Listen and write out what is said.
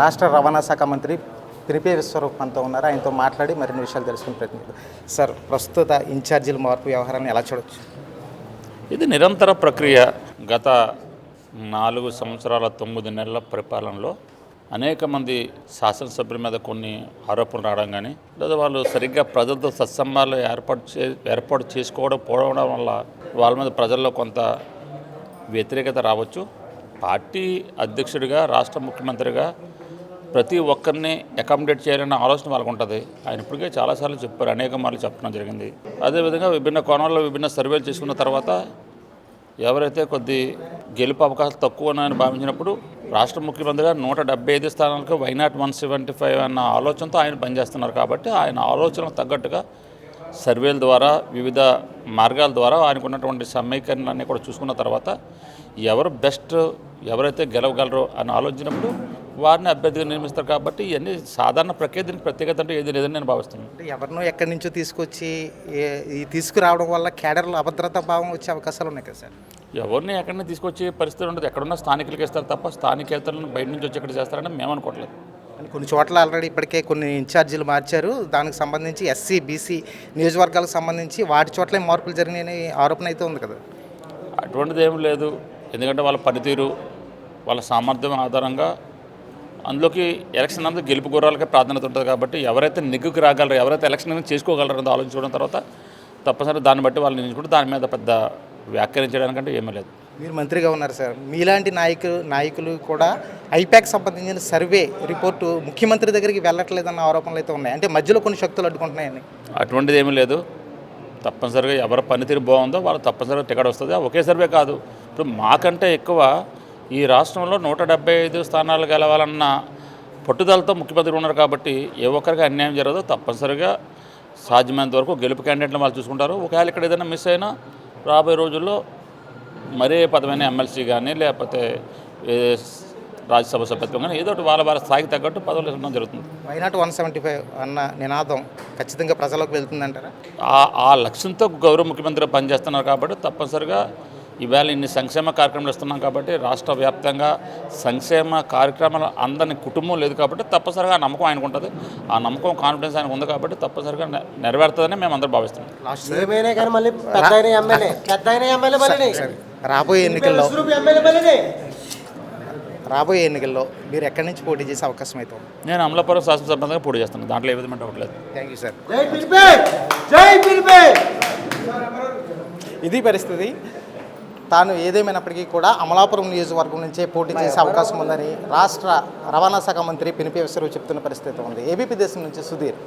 రాష్ట్ర రవాణా శాఖ మంత్రి పిరిపే విశ్వరూప్ మనతో ఉన్నారు. ఆయనతో మాట్లాడి మరిన్ని విషయాలు తెలుసుకుని ప్రయత్నిద్దాం సార్ ప్రస్తుత ఇన్ఛార్జీల మార్పు వ్యవహారాన్ని ఎలా చూడొచ్చు? ఇది నిరంతర ప్రక్రియ. గత నాలుగు సంవత్సరాల తొమ్మిది నెలల పరిపాలనలో అనేక మంది శాసనసభ్యుల మీద కొన్ని ఆరోపణలు రావడం కానీ లేదా వాళ్ళు సరిగ్గా ప్రజలతో సత్సంబాలు ఏర్పాటు చే ఏర్పాటు చేసుకోవడం పోవడం వల్ల వాళ్ళ మీద ప్రజల్లో కొంత వ్యతిరేకత రావచ్చు. పార్టీ అధ్యక్షుడిగా రాష్ట్ర ముఖ్యమంత్రిగా ప్రతి ఒక్కరిని అకామిడేట్ చేయాలన్న ఆలోచన వాళ్ళకు ఉంటుంది ఆయన ఇప్పటికే చాలాసార్లు చెప్పారు అనేక మార్లు చెప్పడం జరిగింది. అదేవిధంగా విభిన్న కోణాల్లో విభిన్న సర్వేలు చేసుకున్న తర్వాత ఎవరైతే కొద్ది గెలుపు అవకాశాలు తక్కువ ఉన్నాయని భావించినప్పుడు రాష్ట్ర ముఖ్యమంత్రిగా నూట డెబ్బై ఐదు స్థానాలకు వైనాట్ వన్ సెవెంటీ ఫైవ్ అన్న ఆలోచనతో ఆయన పనిచేస్తున్నారు కాబట్టి ఆయన ఆలోచనకు తగ్గట్టుగా సర్వేల ద్వారా వివిధ మార్గాల ద్వారా ఆయనకు ఉన్నటువంటి సమీకరణలన్నీ కూడా చూసుకున్న తర్వాత ఎవరు బెస్ట్ ఎవరైతే గెలవగలరో అని ఆలోచించినప్పుడు వారిని అభ్యర్థిగా నిర్మిస్తారు కాబట్టి ఇవన్నీ సాధారణ ప్రక్రియ దీనికి ప్రత్యేకత అంటే ఏది లేదని నేను భావిస్తున్నాను. అంటే ఎవరినో ఎక్కడి నుంచో తీసుకొచ్చి తీసుకురావడం వల్ల కేడర్లో అభద్రతా భావం వచ్చే అవకాశాలు ఉన్నాయి కదా సార్? ఎవరిని ఎక్కడిని తీసుకొచ్చే పరిస్థితి ఉండదు. ఎక్కడున్న స్థానికులకి ఇస్తారు తప్ప స్థానికేతలను బయట నుంచి వచ్చి ఇక్కడ చేస్తారని మేము అనుకోవట్లేదు. అని కొన్ని చోట్ల ఆల్రెడీ ఇప్పటికే కొన్ని ఇన్ఛార్జీలు మార్చారు. దానికి సంబంధించి ఎస్సీ బీసీ నియోజకవర్గాలకు సంబంధించి వాటి చోట్ల మార్పులు జరిగినాయని ఆరోపణ అయితే ఉంది కదా. అటువంటిది ఏం లేదు. ఎందుకంటే వాళ్ళ పనితీరు వాళ్ళ సామర్థ్యం ఆధారంగా అందులోకి ఎలక్షన్ అంతా గెలుపు గుర్రాలకే ప్రాధాన్యత ఉంటుంది కాబట్టి ఎవరైతే నెగ్గుకు రాగలరో ఎవరైతే ఎలక్షన్ అనేది చేసుకోగలరో ఆలోచించడం తర్వాత తప్పనిసరి దాన్ని బట్టి వాళ్ళు నిలుచుకుంటే దాని మీద పెద్ద వ్యాఖ్యానించడానికంటే ఏమీ లేదు. మీరు మంత్రిగా ఉన్నారు సార్. మీలాంటి నాయకులు నాయకులు కూడా ఐపాక్ సంబంధించిన సర్వే రిపోర్టు ముఖ్యమంత్రి దగ్గరికి వెళ్ళట్లేదన్న ఆరోపణలు అయితే ఉన్నాయి. అంటే మధ్యలో కొన్ని శక్తులు అడ్డుకుంటున్నాయని. అటువంటిది ఏమీ లేదు. తప్పనిసరిగా ఎవరి పనితీరు బాగుందో వాళ్ళు తప్పనిసరిగా టికెట్ వస్తుంది. ఒకే సర్వే కాదు. ఇప్పుడు మాకంటే ఎక్కువ ఈ రాష్ట్రంలో నూట డెబ్బై ఐదు స్థానాలు గెలవాలన్న పట్టుదలతో ముఖ్యమంత్రి ఉన్నారు కాబట్టి ఏ ఒక్కరికి అన్యాయం జరగదు తప్పనిసరిగా సాధ్యమైనంత వరకు గెలుపు క్యాండిడేట్లను వాళ్ళు చూసుకుంటారు. ఒకవేళ ఇక్కడ ఏదైనా మిస్ అయినా రాబోయే రోజుల్లో మరే పదమైన ఎమ్మెల్సీ కానీ లేకపోతే రాజ్యసభ సభ్యత్వం కానీ ఏదో ఒకటి వాళ్ళ వాళ్ళ స్థాయికి తగ్గట్టు పదవులు ఇవ్వడం జరుగుతుంది. వైనాట్ వన్ సెవెంటీ ఫైవ్ అన్న నినాదం ఖచ్చితంగా ప్రజలకు వెళ్తుందంటారా? ఆ ఆ లక్ష్యంతో గౌరవ ముఖ్యమంత్రి పనిచేస్తున్నారు కాబట్టి తప్పనిసరిగా ఈవేళ ఇన్ని సంక్షేమ కార్యక్రమాలు ఇస్తున్నాం కాబట్టి రాష్ట్ర వ్యాప్తంగా సంక్షేమ కార్యక్రమాలు అందని కుటుంబం లేదు కాబట్టి తప్పనిసరిగా నమ్మకం ఆయనకు ఉంటుంది. ఆ నమ్మకం కాన్ఫిడెన్స్ ఆయనకు ఉంది కాబట్టి తప్పనిసరిగా నెరవేరుతుందని మేము అందరూ భావిస్తున్నాం. రాబోయే ఎన్నికల్లో రాబోయే ఎన్నికల్లో మీరు ఎక్కడి నుంచి పోటీ చేసే అవకాశం అయితే ఉంది? నేను అమలాపురం శాసనసభ్యంగా పోటీ చేస్తున్నాను దాంట్లో ఏ విధమైన డౌట్ లేదు. థ్యాంక్ యూ సార్ ఇది పరిస్థితి. తాను ఏదేమైనప్పటికీ కూడా అమలాపురం నియోజకవర్గం నుంచే పోటీ చేసే అవకాశం ఉందని రాష్ట్ర రవాణా శాఖ మంత్రి పినిపి చెప్తున్న పరిస్థితి ఉంది. ఏబీపీ దేశం నుంచి సుధీర్.